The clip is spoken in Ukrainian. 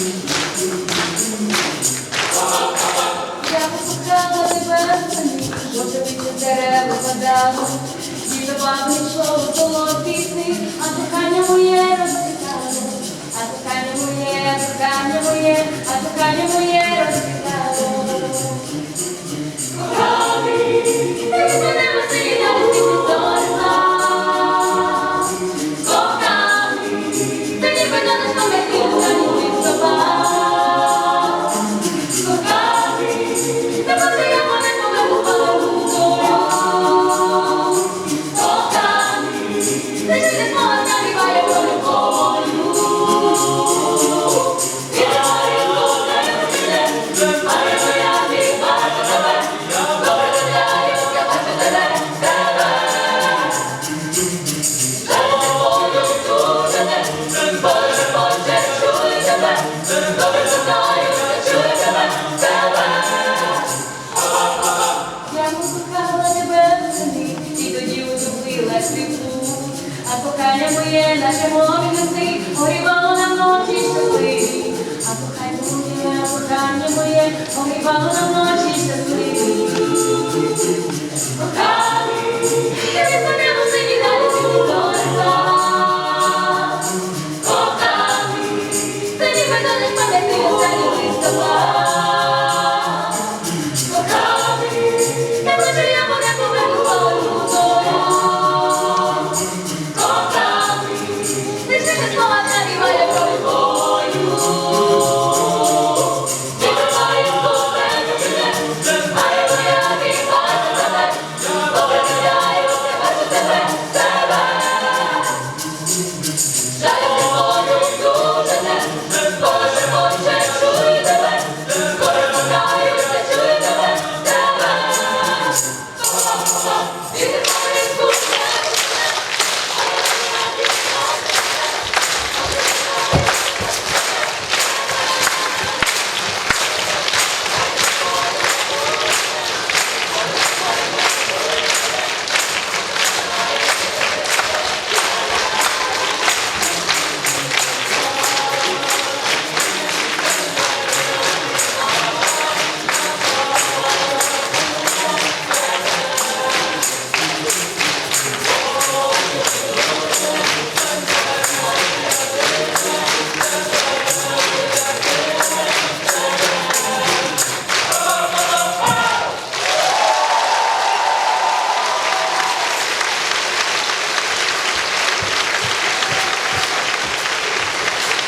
Я самі, жовте від дерева падало. Дідо бабу йшло було пісни, а кохання моє розквітало. А кохання моє, кохання моє, а кохання моє кохання моє, наше мові неси, горівало на ночі щасливі. А кохання моє, кохання моє, горівало на ночі щасливі. Коханий, ти від мене у сині далі ти ніби не пам'ятаєш, останні слова.